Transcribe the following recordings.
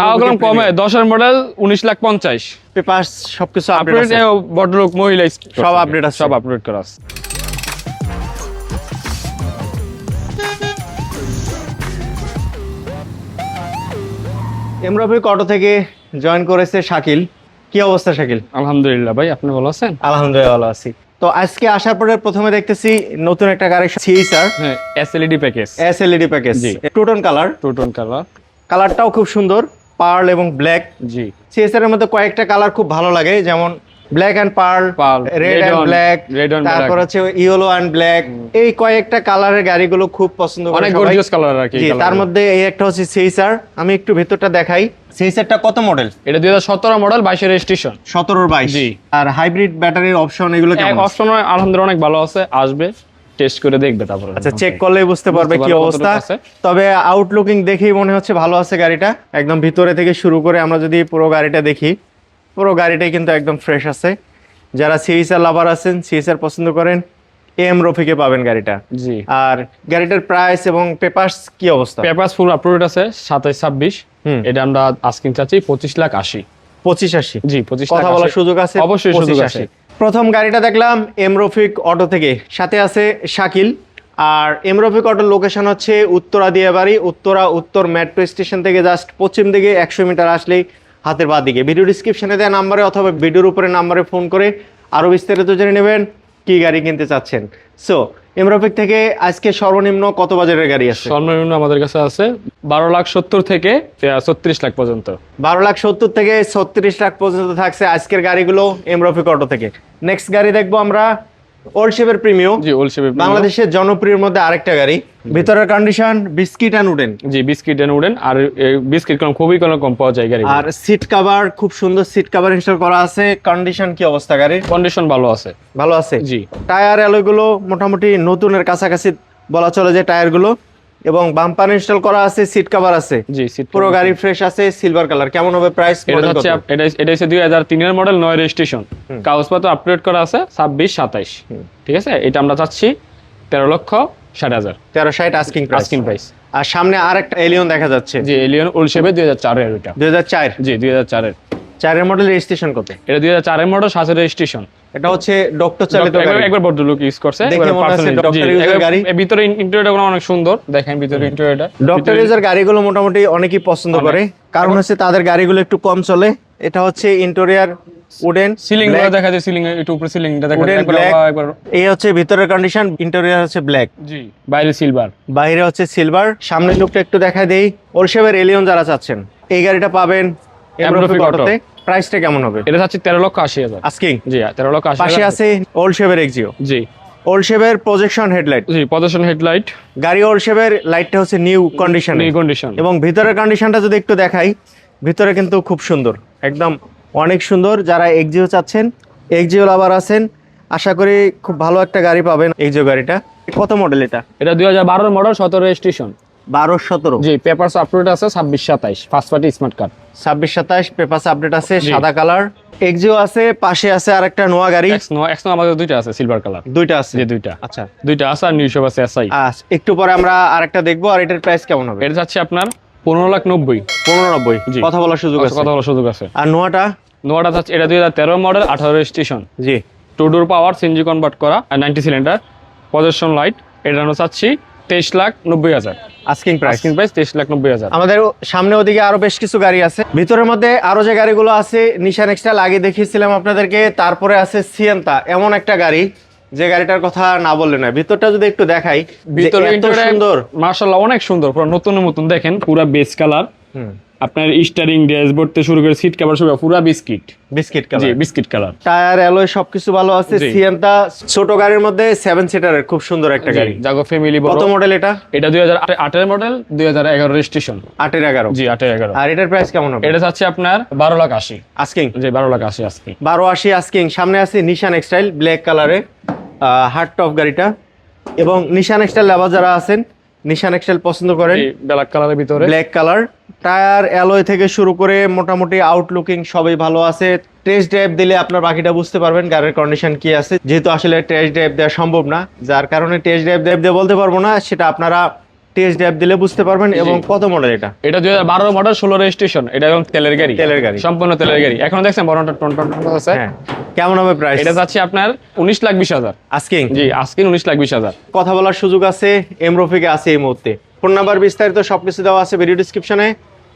তাও গেলাম কমে। দশের মডেল উনিশ লাখ পঞ্চাশ। পেপার সবকিছু আপডেট আপডেট আছে। বড়লোক মহিলা সব update আছে। সব আপডেট করা আছে। এমরফিক অটো থেকে জয়েন করেছে শাকিল? কি অবস্থা শাকিল? আলহামদুলিল্লাহ ভাই আপনি ভালো আছেন? আলহামদুলিল্লাহ ভালো আছি। তো আজকে আসার পরে প্রথমে দেখতেছি নতুন একটা গাড়ি CSR SLED package S LED package. Two tone colour two tone colour কালারটাও খুব সুন্দর পার্ল এবং ব্ল্যাক। জি। সিএসআর এর মধ্যে কয়েকটা কালার খুব ভালো লাগে যেমন black and pearl red and black তারপর. হচ্ছে ইয়েলো অ্যান্ড ব্ল্যাক। এই কয়েকটা কালারের গাড়িগুলো খুব পছন্দ করে অনেক গর্জিয়াস কালার আর কি জি তার মধ্যে এই একটা হচ্ছে সিএসআর আমি একটু ভেতরটা দেখাই। সিএসআরটা কত মডেল এটা দুই হাজার সতেরো মডেল বাইশের রেজিস্ট্রেশন সতেরোর বাইশ। জি। আর হাইব্রিড ব্যাটারির অপশন এগুলো কেমন? অপশন আলহামদুলিল্লাহ অনেক ভালো আছে আসবে। টেস্ট করে দেখবে তারপরে আচ্ছা চেক করলেই বুঝতে পারবে কি অবস্থা। তবে আউটলুকিং দেখেই মনে হচ্ছে ভালো আছে গাড়িটা। একদম ভিতরে থেকে শুরু করে আমরা যদি পুরো গাড়িটা দেখি পুরো গাড়িটাই কিন্তু একদম ফ্রেশ আছে। যারা সিএসআর লাভার আছেন সিএসআর পছন্দ করেন এম রফিকে পাবেন গাড়িটা। জি। আর গাড়িটার প্রাইস এবং পেপারস কি অবস্থা? পেপারস ফুল আপলোড আছে সাতাইশ ছাব্বিশ। হুম। এটা আমরা আস্কিং চাচ্ছি পঁচিশ লাখ আশি। পঁচিশ আশি। জি পঁচিশ কথা বলার সুযোগ আছে অবশ্যই সুযোগ আছে। প্রথম গাড়িটা দেখলাম এমরফিক অটো থেকে। সাথে আছে শাকিল। আর এমরফিক অটোর লোকেশন হচ্ছে উত্তরা দিয়াবাড়ি, উত্তরা উত্তর মেট্রো স্টেশন থেকে জাস্ট পশ্চিম দিকে একশো মিটার আসলেই হাতের বাঁ দিকে। ভিডিও ডিসক্রিপশানে দেওয়া নাম্বারে অথবা ভিডিওর উপরে নাম্বারে ফোন করে আরও বিস্তারিত জেনে নেবেন কী গাড়ি কিনতে চাচ্ছেন। সো এমরপিক থেকে আজকে সর্বনিম্ন কত বাজারের গাড়ি আছে? সর্বনিম্ন আমাদের কাছে আছে বারো লাখ সত্তর থেকে ছত্রিশ লাখ পর্যন্ত। বারো লাখ সত্তর থেকে ছত্রিশ লাখ পর্যন্ত থাকছে আজকের গাড়িগুলো এমরফিক অটো থেকে। নেক্সট গাড়ি দেখব আমরা। ওল্ড শেপের প্রিমিও জি ওল শেপে বাংলাদেশের জনপ্রিয়র মধ্যে আরেকটা গাড়ি। ভিতরের কন্ডিশন বিস্কিট অ্যান্ড উডেন জি বিস্কিট এন্ড উডেন আর বিস্কিট কম খুবই কম কম পাওয়া যায় গাড়ি আর সিট কভার খুব সুন্দর সিট কভার ইনস্টল করা আছে। কন্ডিশন কি অবস্থা গাড়ির? কন্ডিশন ভালো আছে। ভালো আছে? জি। টায়ার অ্যালয়গুলো মোটামুটি নতুনের কাছাকাছি বলা চলে যে টায়ারগুলো এবং বাম্পার ইনস্টল করা আছে সিট কভার আছে। জি সিট পুরো গাড়ি ফ্রেশ আছে সিলভার কালার কেমন হবে প্রাইস এটা হচ্ছে এটা এটা হচ্ছে দুই হাজার তিনের মডেল নয় রেজিস্ট্রেশন কাগজপত্র আপডেট করা আছে ছাব্বিশ সাতাইশ। ঠিক আছে? এটা আমরা চাচ্ছি তেরো লক্ষ ষাট হাজার। তেরো ষাট আস্কিং প্রাইস আস্কিং প্রাইস আর সামনে আর একটা এলিয়ন দেখা যাচ্ছে। জি এলিয়ন ওল শেপে দুই হাজার চারের এটা। দুই হাজার চার। জি দুই হাজার চারের মডেল রেজিস্ট্রেশন কত এটা দুই হাজার চারের মডেল সাতের রেজিস্ট্রেশন এটা হচ্ছে ডক্টর চালিত গাড়ি। একবার বড় লুক ইউজ করছে দেখে মনে হচ্ছে User একবার- গাড়ি। এর ভিতরে ইন্টেরিয়রটা অনেক সুন্দর। দেখেন ভিতরে ইন্টেরিয়রটা ডক্টর ইউজার গাড়িগুলো মোটামুটি অনেকেই পছন্দ করে। কারণ হচ্ছে তাদের গাড়িগুলো একটু কম চলে। এটা হচ্ছে ইন্টেরিয়ার উডেন সিলিংগুলো দেখা যায় সিলিং একটু উপরে সিলিংটা দেখা যায়। একবার এই হচ্ছে ভিতরের কন্ডিশন ইন্টেরিয়ার হচ্ছে ব্ল্যাক জি বাইরে সিলভার বাইরে হচ্ছে সিলভার সামনের লুকটা একটু দেখা দেই। ওলশেভের এলিয়ন যারা চাচ্ছেন এই গাড়িটা পাবেন Auto। অটোতে প্রাইসটা কেমন হবে? এটা হচ্ছে তেরো লক্ষ আশি হাজার। আস্কিং জি তেরো লক্ষ আশি পাশে। আছে ওলশেভের এক্সিও জি। ওলশেভের প্রজেকশন হেডলাইট জি প্রদর্শন হেডলাইট গাড়ি ওলশেভের লাইটটা হচ্ছে নিউ কন্ডিশন নিউ কন্ডিশন এবং ভিতরের কন্ডিশনটা যদি একটু দেখাই ভিতরে কিন্তু খুব সুন্দর। একদম অনেক সুন্দর। যারা এক্সিও চাচ্ছেন এক্সিও লাভার আছেন আশা করি খুব ভালো একটা গাড়ি পাবেন এক্সিও গাড়িটা। কত মডেল এটা? এটা দুই হাজার বারোর মডেল সতেরো রেজিস্ট্রেশন বারো সতেরো। জি পেপারস আপলোড আছে ছাব্বিশ সাতাইশ ফার্স্ট পার্টি স্মার্ট কার্ড ছাব্বিশ সাতাশ পেপার আপডেট আছে সাদা কালার এক্সিও আছে পাশে আছে আর একটা নোয়া গাড়ি আমাদের দুইটা আছে সিলভার কালার দুইটা আছে? জি দুইটা। আচ্ছা। দুইটা আছে আর নিউ শপ আছে এসআই আচ্ছা, একটু পরে আমরা আরেকটা দেখব আর এটার প্রাইস কেমন হবে? এটা যাচ্ছে আপনার পনেরো লাখ নব্বই। পনেরো নব্বই। কথা বলার সুযোগ আছে। কথা বলার সুযোগ আছে। আর নোয়াটা? নোয়াটা যাচ্ছে এটা দুই হাজার তেরো মডেল আঠারো রেজিস্ট্রেশন জি। Two door power CNG convert করা নাইনটি সিলিন্ডার পজিশন লাইট এটা আমরা চাচ্ছি তেইশ লাখ নব্বই হাজার। আস্কিং প্রাইস আস্কিং প্রাইস তেইশ লাখ নব্বই হাজার। আমাদের সামনে ওদিকে আরও বেশ কিছু গাড়ি আছে। ভিতরের মধ্যে আরও যে গাড়িগুলো আছে নিশান এক্সটাইল আগে দেখিয়েছিলাম আপনাদেরকে। তারপরে আছে সিয়েন্তা এমন একটা গাড়ি যে গাড়িটার কথা না বললে না ভিতরটা যদি একটু দেখাই ভিতরে সুন্দর। মার্শাল্লাহ অনেক সুন্দর পুরো নতুন নতুন দেখেন পুরা বেস কালার হুম, আপনার স্টারিং ড্যাশবোর্ড থেকে শুরু করে সিট কভার সব পুরা বিস্কিট। বিস্কিট কালার জি বিস্কিট কালার টায়ার অ্যালয় সবকিছু ভালো আছে। জি। ছোট গাড়ির মধ্যে সেভেন সিটারের খুব সুন্দর একটা গাড়ি। জাগো ফ্যামিলি বড়। কত মডেল এটা? এটা দুই হাজার আটের মডেল দুই হাজার এগারো রেজিস্ট্রেশন আটের এগারো। জি আটের এগারো। আর এটার প্রাইস কেমন হবে? এটা চাচ্ছে আপনার বারো লাখ আশি। আস্কিং জি বারো লাখ আশি আজকে বারো আশি আস্কিং সামনে আছে নিশান এক্সটাইল ব্ল্যাক কালারে হার্ড টপ গাড়িটা। এবং নিশান এক্সটাইল লাভার যারা আছেন নিশান এক্সেল পছন্দ করেন? ব্ল্যাক কালারের ভিতরে। ব্ল্যাক কালার টায়ার অ্যালয় থেকে শুরু করে মোটামুটি আউটলুকিং সবই ভালো আছে। টেস্ট ড্রাইভ দিলে আপনার বাকিটা বুঝতে পারবেন গাড়ির কন্ডিশন কি আছে। যেহেতু আসলে টেস্ট ড্রাইভ দেওয়া সম্ভব না যার কারণে টেস্ট ড্রাইভ ড্রাইভ দিয়ে বলতে পারব না সেটা আপনারা টেস্ট ড্রাইভ দিলে বুঝতে পারবেন এবং কত মডেল এটা? এটা দুই হাজার বারো মডেল ষোলো রেজিস্ট্রেশন এটা এখন তেলের গাড়ি। তেলের গাড়ি। সম্পূর্ণ তেলের গাড়ি। এখন দেখছেন বড়টা টন টন আছে? হ্যাঁ। কেমন হবে প্রাইস এটা যাচ্ছে আপনার উনিশ লাখ বিশ হাজার। আস্কিং জি আজকে উনিশ লাখ বিশ হাজার। কথা বলার সুযোগ আছে এমরফিকে আছে এই মুহূর্তে। ফোন নাম্বার বিস্তারিত সবকিছু দেওয়া আছে ভিডিও ডিসক্রিপশনে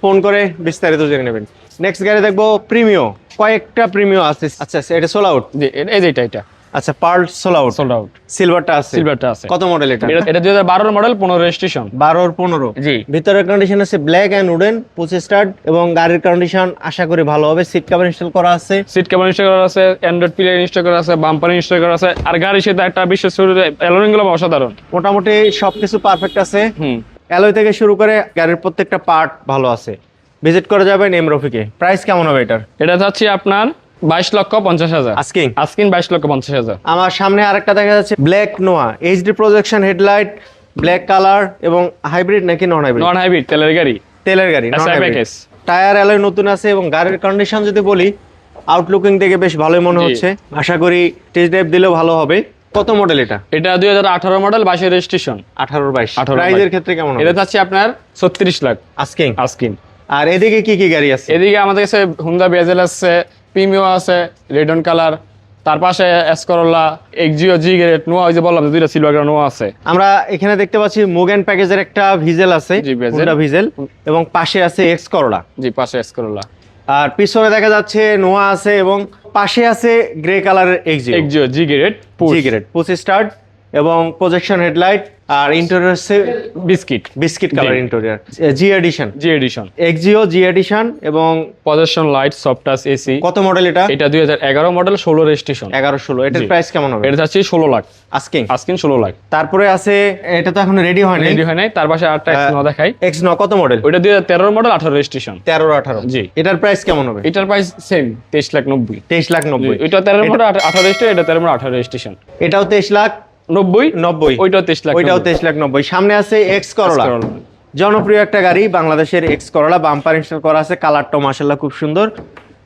ফোন করে বিস্তারিত জেনে নেবেন। নেক্সট গাড়ি দেখব প্রিমিও কয়েকটা প্রিমিও আছে। আচ্ছা আচ্ছা, এটা সোল আউট জি এই যে এটা এটা। আচ্ছা pearl sold sold out সিলভারটা আছে। সিলভারটা আছে। কত মডেল এটা? এটা এটা দুই হাজার বারোর মডেল পনেরো রেজিস্ট্রেশন বারোর পনেরো। জি। ভিতরের কন্ডিশন আছে black and wooden push start এবং গাড়ির কন্ডিশন আশা করি ভালো হবে। সিট কভার ইনস্টল করা আছে। সিট কেবল ইনস্টল করা আছে অ্যান্ড্রয়েড প্লে ইনস্টল করা আছে বাম্পার ইনস্টল করা আছে আর গাড়ির সাথে একটা বিশেষ করে অ্যালোরিংগুলো অসাধারণ। মোটামুটি সবকিছু পারফেক্ট আছে। হুম। অ্যালয় থেকে শুরু করে গাড়ির প্রত্যেকটা পার্ট ভালো আছে। ভিজিট করে যাবেন এম রফিকে প্রাইস কেমন হবে এটার? এটা যাচ্ছে আপনার বাইশ লক্ষ পঞ্চাশ হাজার। আস্কিং আজকিন বাইশ লক্ষ পঞ্চাশ হাজার। আমার সামনে আরেকটা দেখা যাচ্ছে black Noah HD projection headlight black colour এবং হাইব্রিড নাকি নন হাইব্রিড নন হাইব্রিড তেলের গাড়ি। তেলের গাড়ি SI package। টায়ার অ্যালয় নতুন আছে এবং গাড়ির কন্ডিশন যদি বলি আউটলুকিং দেখে বেশ ভালোই মনে হচ্ছে। আশা করি টেস্ট ড্রাইভ দিলেও ভালো হবে। কত মডেল এটা? এটা দুই হাজার আঠারো মডেল বাইশের রেজিস্ট্রেশন আঠারো বাইশ। 18 প্রাইজের ক্ষেত্রে কেমন এটা হবে আপনার ছত্রিশ লাখ। আস্কিং আস্কিন আর এদিকে কি কি গাড়ি আছে? এদিকে আমাদের কাছে হুন্ডা বেজেল আছে প্রিমিও আছে রেডন কালার তার পাশে এসকরোলা এক্সিও জি গ্রেড নোয়া ওই যে বললাম যে দুইটা সিলভার নোয়া আছে। আমরা এখানে দেখতে পাচ্ছি মোগেন প্যাকেজের একটা ভিজেল আছে। হুন্ডা ভিজেল এবং পাশে আছে এক্স করোলা জি পাশে এসকরোলা আর পিছনে দেখা যাচ্ছে নোয়া আছে এবং পাশে আছে গ্রে কালারের Axio Axio G grade G grade push start এবং প্রজেকশন হেডলাইট আর interior biscuit biscuit colour. Interior G edition G edition Axio G edition এবং position light soft touch AC কত মডেল এটা? এটা দুই হাজার এগারো মডেল ষোলো রেজিস্ট্রেশন এগারো ষোলো। এটার প্রাইস কেমন হবে? এটা যাচ্ছে ষোলো লাখ। আস্কিং আস্কিং ষোলো লাখ। তারপরে আছে এটা তো এখন রেডি হয়নি। রেডি হয় নাই তার পাশে আহ, এক্স দেখাই এক্স ন কত মডেল হাজার তেরো মডেল আঠারো রেজিস্ট্রেশন তেরো আঠারো। জি। এটার প্রাইস কেমন হবে? এটার প্রাইস সেম তেইশ লাখ নব্বই। তেইশ লাখ নব্বই। ওইটা তেরো মডেল আঠারো রেজিস্ট্রেশন এটা তেরো মডেল আঠারো রেজিস্ট্রেশন এটাও তেইশ লাখ। নব্বই? নব্বই। ওইটাও তেইশ লাখ ওইটাও। তেইশ লাখ নব্বই। সামনে আছে এক্স করলা। জনপ্রিয় একটা গাড়ি বাংলাদেশের এক্স করলা বাম্পার ইনস্টল করা আছে কালারটাও মাসাল্লাহ খুব সুন্দর।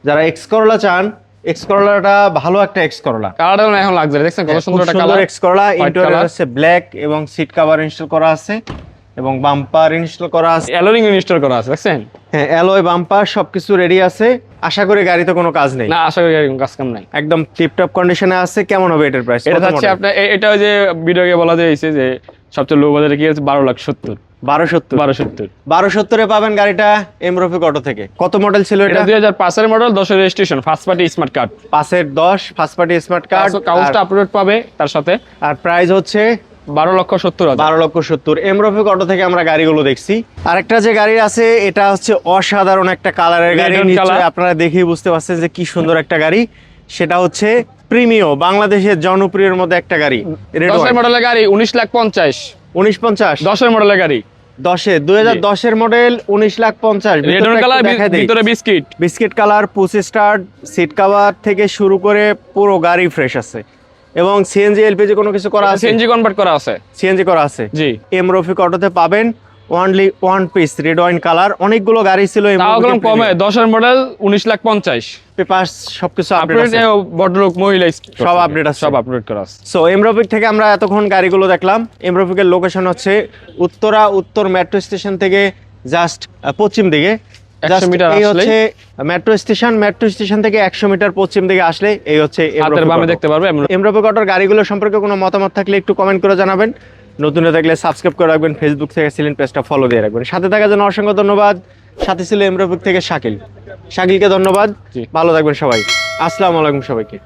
যারা এক্স করলা চান এক্স করলাটা ভালো একটা এক্স করলা কালারটা এখন লাগছে দেখছেন কত সুন্দর একটা কালার এক্স করলা ইন্টেরিয়র। হচ্ছে ব্ল্যাক এবং সিট কভার ইনস্টল করা আছে এবং বাম্পার ইনস্টল করা আছে। অ্যালোরিং ইনস্টল করা আছে দেখছেন? হ্যাঁ অ্যালয় বাম্পার সবকিছু রেডি আছে। আশা করি গাড়িতে কোনো কাজ নেই। না আশা করি এরকম কাজ কাম নাই। একদম টিপটপ কন্ডিশনে আছে কেমন হবে এটার প্রাইস এটা যাচ্ছে আপনার এটা ওই যে ভিডিওকে বলা যাইছে যে সবচেয়ে লো বাজারে কি আছে? বারো লাখ সত্তর। বারো সত্তর। বারো সত্তর। বারো সত্তরে পাবেন গাড়িটা এমরফিক অটো থেকে। কত মডেল ছিল এটা দুই হাজার পাঁচের মডেল দশের registration first party smart card পাঁচের দশ ফার্স্ট পার্টি স্মার্ট কার্ড কাগজটা আপলোড পাবে তার সাথে। আর প্রাইস হচ্ছে বারো লক্ষ সত্তর বারো লক্ষ সত্তর। এমরফিক অটো থেকে আমরা গাড়িগুলো দেখছি। আরেকটা যে গাড়ি আছে এটা হচ্ছে অসাধারণ একটা কালারের গাড়ি। আপনারা দেখেই বুঝতে পারছেন যে কি সুন্দর একটা গাড়ি। সেটা হচ্ছে প্রিমিও বাংলাদেশের জনপ্রিয়ের মধ্যে একটা গাড়ি দশের মডেলের গাড়ি উনিশ লাখ পঞ্চাশ। উনিশ পঞ্চাশ? দশের মডেলের গাড়ি। দশে দুই হাজার দশের মডেল উনিশ লাখ পঞ্চাশ। ভিতরে biscuit biscuit colour push start seat cover থেকে শুরু করে পুরো গাড়ি ফ্রেশ আছে। এবং সিএনজি এলপিজি কোনো কিছু করা আছে? সিএনজি কনভার্ট করা আছে। সিএনজি করা আছে? জি। এম রফিক অটোতে পাবেন only one piece red wine colour অনেকগুলো গাড়ি ছিল কমে। দশের মডেল উনিশ লাখ পঞ্চাশ। পেপার সবকিছু আপডেট বড়লোক মহিলা সব আপডেট আছে। সব আপডেট করা আছে। সো এমরফিক থেকে আমরা এতক্ষণ গাড়িগুলো দেখলাম। এমরফিকের লোকেশন হচ্ছে উত্তরা উত্তর মেট্রো স্টেশন থেকে জাস্ট পশ্চিম দিকে। 100 মিটার এই হচ্ছে মেট্রো স্টেশন মেট্রো স্টেশন থেকে একশো মিটার পশ্চিম দিকে আসলে এই হচ্ছে হাতের বামে দেখতে পারবে এমরফিক অটোর গাড়িগুলো সম্পর্কে কোনো মতামত থাকলে একটু কমেন্ট করে জানাবেন। নতুন থাকলে সাবস্ক্রাইব করে রাখবেন ফেসবুক থেকে সিলিন পেজটা ফলো দিয়ে রাখবেন। সাথে থাকার জন্য অসংখ্য ধন্যবাদ। সাথে ছিল এমরফিক থেকে শাকিল। শাকিলকে ধন্যবাদ। ভালো থাকবেন সবাই। আসসালামু আলাইকুম সবাইকে।